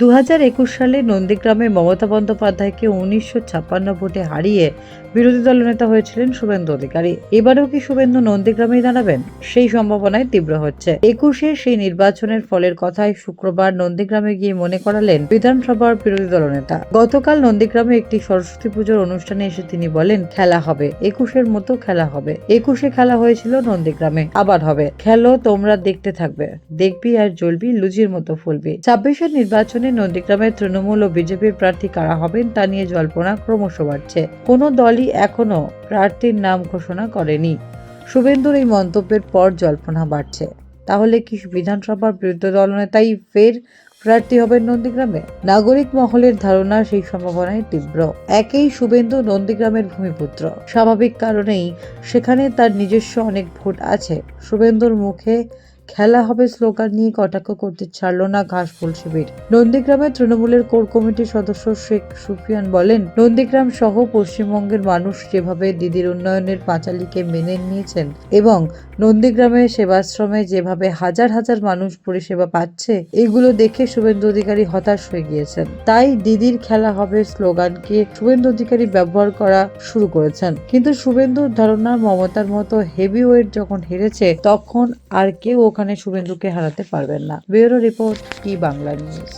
দু হাজার একুশ সালে নন্দীগ্রামে মমতা বন্দ্যোপাধ্যায়কে উনিশশো ছাপ্পান্ন ভোটে হারিয়ে বিরোধী দলনেতা হয়েছিলেন শুভেন্দু অধিকারী। এবারেও কি শুভেন্দু নন্দীগ্রামেই দাঁড়াবেন? সেই সম্ভাবনায় তীব্র হচ্ছে। একুশে সেই নির্বাচনের ফলের কথাই শুক্রবার নন্দীগ্রামে গিয়ে মনে করালেন বিধানসভার বিরোধী দলনেতা। গতকাল নন্দীগ্রামে একটি সরস্বতী পুজোর অনুষ্ঠানে এসে তিনি বলেন, খেলা হবে। একুশের মতো খেলা হবে। একুশে খেলা হয়েছিল নন্দীগ্রামে। আবার হবে। খেলো, তোমরা দেখতে থাকবে। দেখবি আর জ্বলবি লুজির মতো ফুলবি। ছাব্বিশের নির্বাচনে নন্দীগ্রামের তৃণমূল ও বিজেপির প্রার্থী কারা হবেন তা নিয়ে জল্পনা ক্রমশ বাড়ছে। কোনো দলই এখনও প্রার্থীর নাম ঘোষণা করেনি। শুভেন্দুর এই মন্তব্যের পর জল্পনা বাড়ছে। তাহলে কি বিধানসভার বিরুদ্ধে দলনেতাই ফের প্রার্থী হবেন নন্দীগ্রামে? নাগরিক মহলের ধারণা সেই সম্ভাবনায় তীব্র। একেই শুভেন্দু নন্দীগ্রামের ভূমিপুত্র। স্বাভাবিক কারণেই সেখানে তার নিজস্ব অনেক ভোট আছে। শুভেন্দুর মুখে খেলা হবে স্লোগান নিয়ে কটাক্ষ করতে ছাড়ল না ঘাসফুল শিবির। নন্দীগ্রামের তৃণমূলের কোর কমিটির সদস্য শেখ সুফিয়ান বলেন, নন্দীগ্রাম সহ পশ্চিমবঙ্গের মানুষ যেভাবে দিদির উন্নয়নের পাঁচালীকে মেনে নিয়েছেন এবং নন্দীগ্রামের সেবাশ্রমে যেভাবে হাজার হাজার মানুষ পরিষেবা পাচ্ছে, এগুলো দেখে শুভেন্দু অধিকারী হতাশ হয়ে গিয়েছেন। তাই দিদির খেলা হবে স্লোগানকে শুভেন্দু অধিকারী ব্যবহার করা শুরু করেছেন। কিন্তু শুভেন্দুর ধারণা মমতার মতো হেভি ওয়েট যখন হেরেছে, তখন আর কেউ ওখানে শুভেন্দুকে হারাতে পারবেন না। ব্যুরো রিপোর্ট কি বাংলা নিউজ।